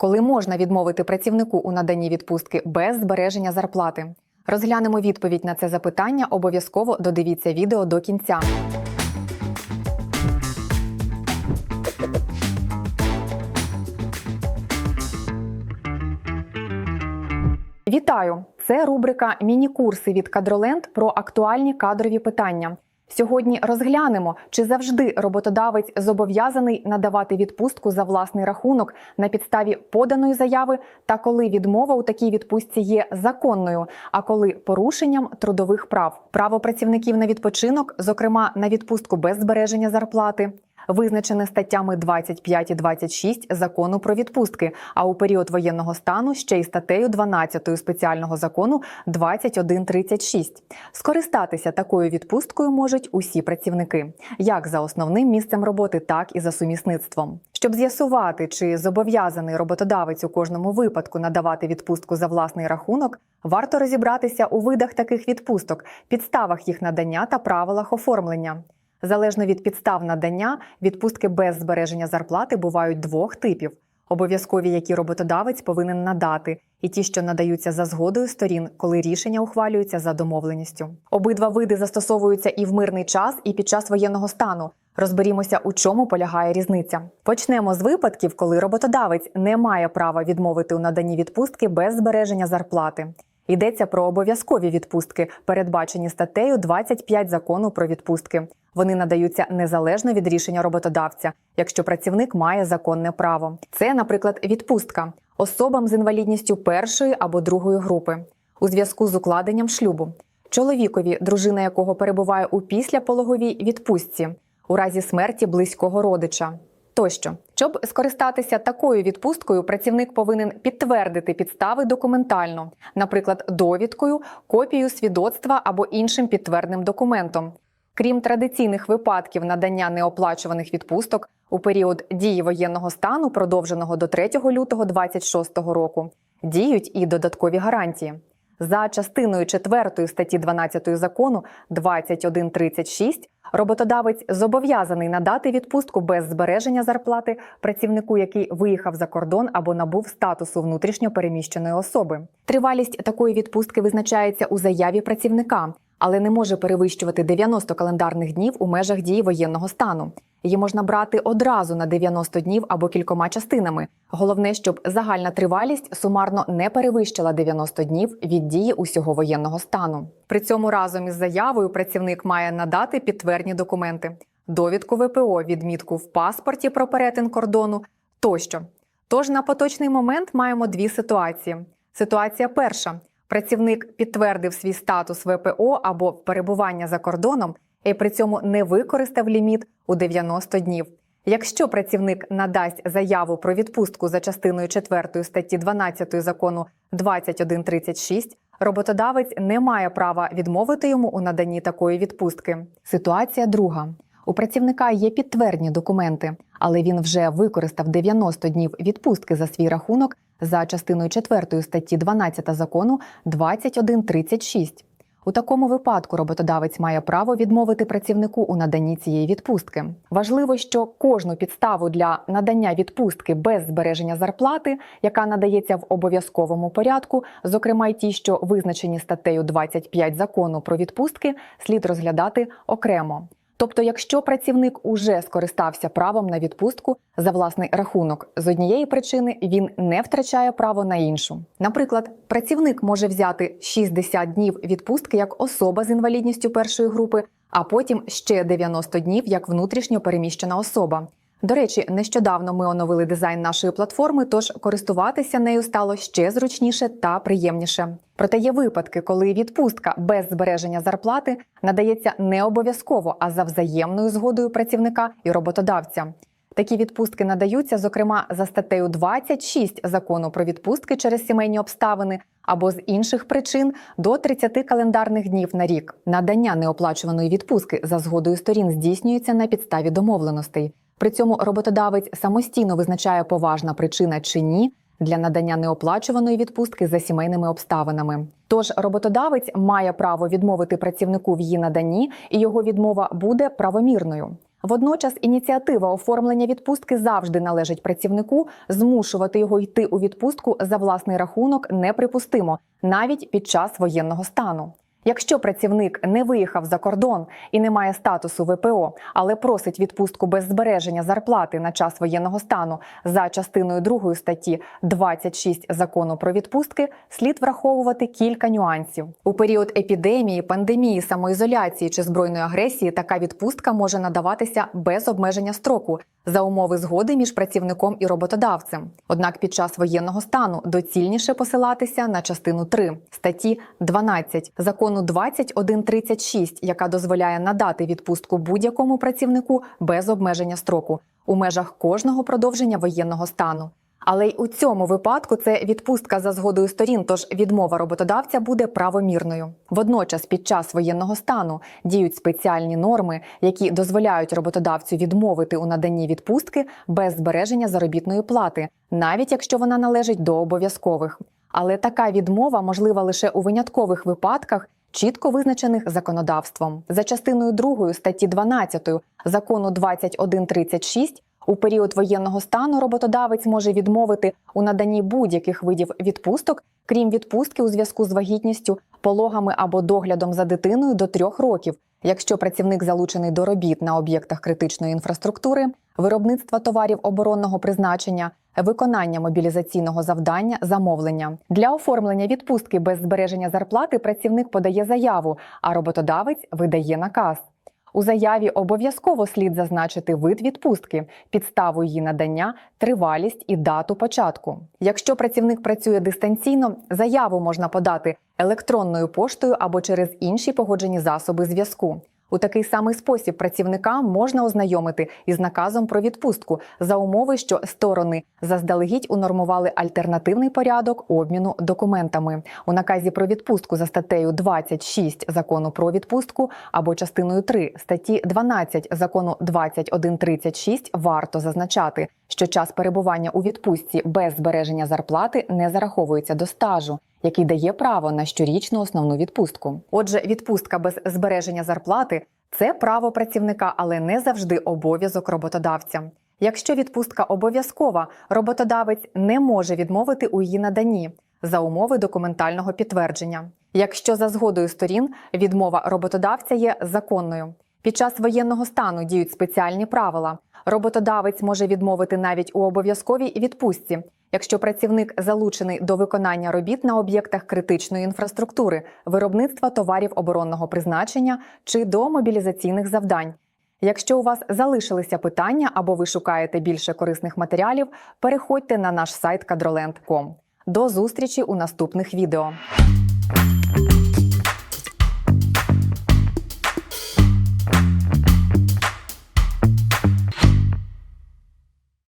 Коли можна відмовити працівнику у наданні відпустки без збереження зарплати? Розглянемо відповідь на це запитання. Обов'язково додивіться відео до кінця. Вітаю! Це рубрика Міні-курси від Кадроленд про актуальні кадрові питання. Сьогодні розглянемо, чи завжди роботодавець зобов'язаний надавати відпустку за власний рахунок на підставі поданої заяви, та коли відмова у такій відпустці є законною, а коли порушенням трудових прав. Право працівників на відпочинок, зокрема на відпустку без збереження зарплати. Визначене статтями 25 і 26 закону про відпустки, а у період воєнного стану ще й статтею 12 спеціального закону 2136. Скористатися такою відпусткою можуть усі працівники, як за основним місцем роботи, так і за сумісництвом. Щоб з'ясувати, чи зобов'язаний роботодавець у кожному випадку надавати відпустку за власний рахунок, варто розібратися у видах таких відпусток, підставах їх надання та правилах оформлення. Залежно від підстав надання, відпустки без збереження зарплати бувають двох типів: обов'язкові, які роботодавець повинен надати, і ті, що надаються за згодою сторін, коли рішення ухвалюються за домовленістю. Обидва види застосовуються і в мирний час, і під час воєнного стану. Розберімося, у чому полягає різниця. Почнемо з випадків, коли роботодавець не має права відмовити у наданні відпустки без збереження зарплати. Йдеться про обов'язкові відпустки, передбачені статтею 25 закону про відпустки. Вони надаються незалежно від рішення роботодавця, якщо працівник має законне право. Це, наприклад, відпустка особам з інвалідністю першої або другої групи у зв'язку з укладенням шлюбу, чоловікові, дружина якого перебуває у післяпологовій відпустці, у разі смерті близького родича. Тощо, щоб скористатися такою відпусткою, працівник повинен підтвердити підстави документально, наприклад, довідкою, копією свідоцтва або іншим підтвердним документом. Крім традиційних випадків надання неоплачуваних відпусток у період дії воєнного стану, продовженого до 3 лютого 2026 року, діють і додаткові гарантії. За частиною 4 статті 12 закону 2136 роботодавець зобов'язаний надати відпустку без збереження зарплати працівнику, який виїхав за кордон або набув статусу внутрішньо переміщеної особи. Тривалість такої відпустки визначається у заяві працівника, але не може перевищувати 90 календарних днів у межах дії воєнного стану. Її можна брати одразу на 90 днів або кількома частинами. Головне, щоб загальна тривалість сумарно не перевищила 90 днів від дії усього воєнного стану. При цьому разом із заявою працівник має надати підтвердні документи, довідку ВПО, відмітку в паспорті про перетин кордону тощо. Тож на поточний момент маємо дві ситуації. Ситуація перша: працівник підтвердив свій статус ВПО або перебування за кордоном і при цьому не використав ліміт у 90 днів. Якщо працівник надасть заяву про відпустку за частиною 4 статті 12 закону 2136, роботодавець не має права відмовити йому у наданні такої відпустки. Ситуація друга. У працівника є підтвердні документи, але він вже використав 90 днів відпустки за свій рахунок за частиною 4 статті 12 закону 2136. У такому випадку роботодавець має право відмовити працівнику у наданні цієї відпустки. Важливо, що кожну підставу для надання відпустки без збереження зарплати, яка надається в обов'язковому порядку, зокрема й ті, що визначені статтею 25 закону про відпустки, слід розглядати окремо. Тобто, якщо працівник уже скористався правом на відпустку за власний рахунок, з однієї причини він не втрачає право на іншу. Наприклад, працівник може взяти 60 днів відпустки як особа з інвалідністю першої групи, а потім ще 90 днів як внутрішньо переміщена особа. До речі, нещодавно ми оновили дизайн нашої платформи, тож користуватися нею стало ще зручніше та приємніше. Проте є випадки, коли відпустка без збереження зарплати надається не обов'язково, а за взаємною згодою працівника і роботодавця. Такі відпустки надаються, зокрема, за статтею 26 закону про відпустки через сімейні обставини або з інших причин до 30 календарних днів на рік. Надання неоплачуваної відпустки за згодою сторін здійснюється на підставі домовленостей. При цьому роботодавець самостійно визначає поважна причина чи ні для надання неоплачуваної відпустки за сімейними обставинами. Тож роботодавець має право відмовити працівнику в її наданні, і його відмова буде правомірною. Водночас ініціатива оформлення відпустки завжди належить працівнику. Змушувати його йти у відпустку за власний рахунок неприпустимо, навіть під час воєнного стану. Якщо працівник не виїхав за кордон і не має статусу ВПО, але просить відпустку без збереження зарплати на час воєнного стану за частиною 2 статті 26 закону про відпустки, слід враховувати кілька нюансів. У період епідемії, пандемії, самоізоляції чи збройної агресії така відпустка може надаватися без обмеження строку за умови згоди між працівником і роботодавцем. Однак під час воєнного стану доцільніше посилатися на частину 3 статті 12 закону 2136, яка дозволяє надати відпустку будь-якому працівнику без обмеження строку у межах кожного продовження воєнного стану. Але й у цьому випадку це відпустка за згодою сторін, тож відмова роботодавця буде правомірною. Водночас, під час воєнного стану діють спеціальні норми, які дозволяють роботодавцю відмовити у наданні відпустки без збереження заробітної плати, навіть якщо вона належить до обов'язкових. Але така відмова можлива лише у виняткових випадках, чітко визначених законодавством. За частиною 2 статті 12 закону 2136 у період воєнного стану роботодавець може відмовити у наданні будь-яких видів відпусток, крім відпустки у зв'язку з вагітністю, пологами або доглядом за дитиною до трьох років, якщо працівник залучений до робіт на об'єктах критичної інфраструктури, виробництва товарів оборонного призначення, виконання мобілізаційного завдання, замовлення для оформлення відпустки без збереження зарплати працівник подає заяву, а роботодавець видає наказ. У заяві обов'язково слід зазначити вид відпустки, підставу її надання, тривалість і дату початку. Якщо працівник працює дистанційно, заяву можна подати електронною поштою або через інші погоджені засоби зв'язку. У такий самий спосіб працівника можна ознайомити із наказом про відпустку за умови, що сторони заздалегідь унормували альтернативний порядок обміну документами. У наказі про відпустку за статтею 26 закону про відпустку або частиною 3 статті 12 закону 2136 варто зазначати, що час перебування у відпустці без збереження зарплати не зараховується до стажу який дає право на щорічну основну відпустку. Отже, відпустка без збереження зарплати це право працівника, але не завжди обов'язок роботодавця. Якщо відпустка обов'язкова, роботодавець не може відмовити у її наданні за умови документального підтвердження. Якщо за згодою сторін відмова роботодавця є законною. Під час воєнного стану діють спеціальні правила. Роботодавець може відмовити навіть у обов'язковій відпустці, якщо працівник залучений до виконання робіт на об'єктах критичної інфраструктури, виробництва товарів оборонного призначення чи до мобілізаційних завдань. Якщо у вас залишилися питання або ви шукаєте більше корисних матеріалів, переходьте на наш сайт kadroland.com. До зустрічі у наступних відео.